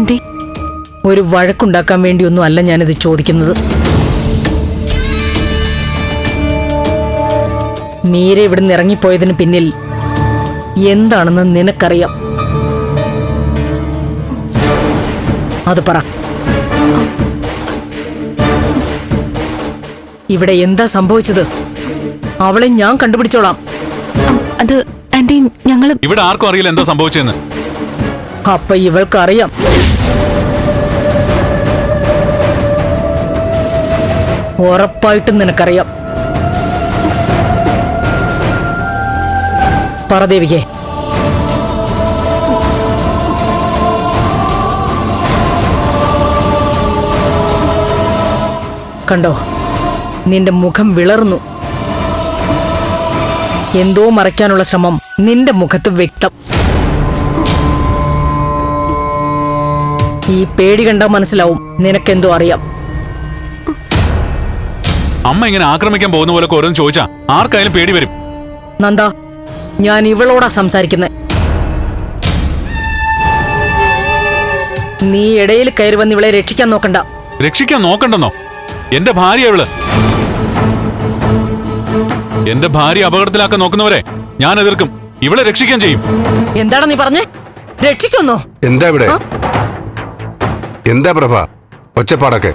Anti ഒരു വഴക്കുണ്ടാക്കാൻ വേണ്ടിയൊന്നും അല്ല ഞാനിത് ചോദിക്കുന്നത്. മീര ഇവിടുന്ന് ഇറങ്ങിപ്പോയതിന് പിന്നിൽ എന്താണെന്ന് നിനക്കറിയാം. അത് പറ. ഇവിടെ എന്താ സംഭവിച്ചത്? അവളെ ഞാൻ കണ്ടുപിടിച്ചോളാം. അത് ആന്റി ഞങ്ങൾ ഇവിടെ ആർക്കും അറിയില്ല എന്താ സംഭവിച്ചെന്ന് അപ്പൊ ഇവൾക്കറിയാം. ഉറപ്പായിട്ടും നിനക്കറിയാം. പറ ദേവികേ. കണ്ടോ നിന്റെ മുഖം വിളർന്നു. എന്തോ മറയ്ക്കാനുള്ള ശ്രമം നിന്റെ മുഖത്ത് വ്യക്തം. ഈ പേടി കണ്ടാ മനസ്സിലാവും നിനക്കെന്തോ അറിയാം. അമ്മ ഇങ്ങനെ ആക്രമിക്കാൻ പോകുന്ന പോലെ ഓരോന്ന് ചോദിച്ചാ ആർക്കായാലും പേടി വരും. നന്ദ ഞാൻ ഇവളോടാ സംസാരിക്കുന്നത് നീ ഇടയിൽ കയറി വന്ന് ഇവളെ രക്ഷിക്കാൻ നോക്കണ്ട. രക്ഷിക്കാൻ നോക്കണ്ടെന്നോ? എന്റെ ഭാര്യ ഇവൾ. എന്റെ ഭാര്യ അപകടത്തിലാക്കാൻ നോക്കുന്നവരെ ഞാൻ എതിർക്കും. ഇവളെ രക്ഷിക്കാൻ ചെയ്യും. എന്താണ് നീ പറഞ്ഞേ? രക്ഷിക്കുന്നോ? എന്താ ഇവിടെ? എന്താ പ്രഭ? ഒച്ചപ്പാടൊക്കെ?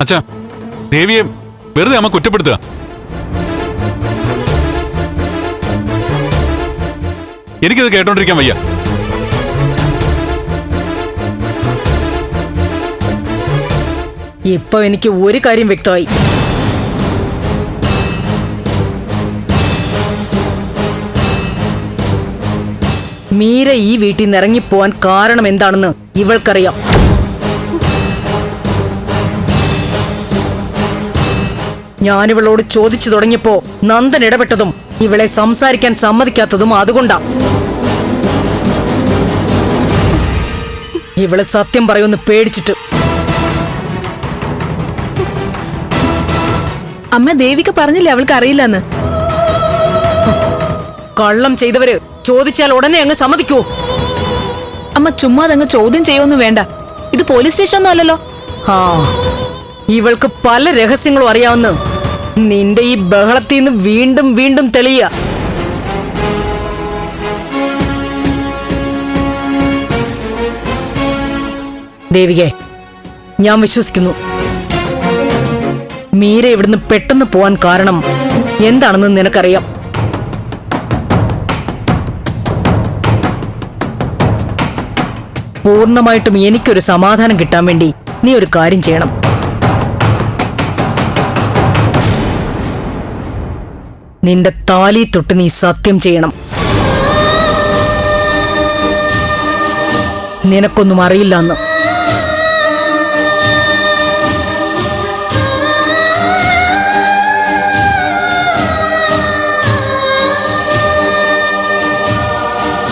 അച്ഛാ ദേവിയെ വെറുതെ അമ്മ കുറ്റപ്പെടുത്തുക. എനിക്കത് കേട്ടോണ്ടിരിക്കാൻ വയ്യ. ഇപ്പൊ എനിക്ക് ഒരു കാര്യം വ്യക്തമായി. മീര ഈ വീട്ടിൽ നിന്ന് ഇറങ്ങിപ്പോവാൻ കാരണം എന്താണെന്ന് ഇവൾക്കറിയാം. ഞാനിവളോട് ചോദിച്ചു തുടങ്ങിയപ്പോ നന്ദൻ ഇടപെട്ടതും ഇവളെ സംസാരിക്കാൻ സമ്മതിക്കാത്തതും അതുകൊണ്ടാ. ഇവൾ സത്യം പറയുമെന്ന് പേടിച്ചിട്ട്. അമ്മ ദേവിക്ക് പറഞ്ഞില്ലേ അവൾക്ക് അറിയില്ലെന്ന്? കള്ളം ചെയ്തവര് ചോദിച്ചാൽ ഉടനെ അങ്ങ് സമ്മതിക്കൂ. അമ്മ ചുമ്മാ ചുമ്മാതങ്ങ് ചോദ്യം ചെയ്യൊന്നും വേണ്ട. ഇത് പോലീസ് സ്റ്റേഷൻ ഒന്നും അല്ലല്ലോ. ആ ഇവൾക്ക് പല രഹസ്യങ്ങളും അറിയാവുന്ന നിന്റെ ഈ ബഹളത്തിൽ നിന്ന് വീണ്ടും വീണ്ടും തെളിയ. ദേവികെ ഞാൻ വിശ്വസിക്കുന്നു. മീര ഇവിടുന്ന് പെട്ടെന്ന് പോവാൻ കാരണം എന്താണെന്ന് നിനക്കറിയാം. പൂർണമായിട്ടും എനിക്കൊരു സമാധാനം കിട്ടാൻ വേണ്ടി നീ ഒരു കാര്യം ചെയ്യണം. നിന്റെ താലി തൊട്ട് നീ സത്യം ചെയ്യണം. നിനക്കൊന്നും അറിയില്ല എന്ന്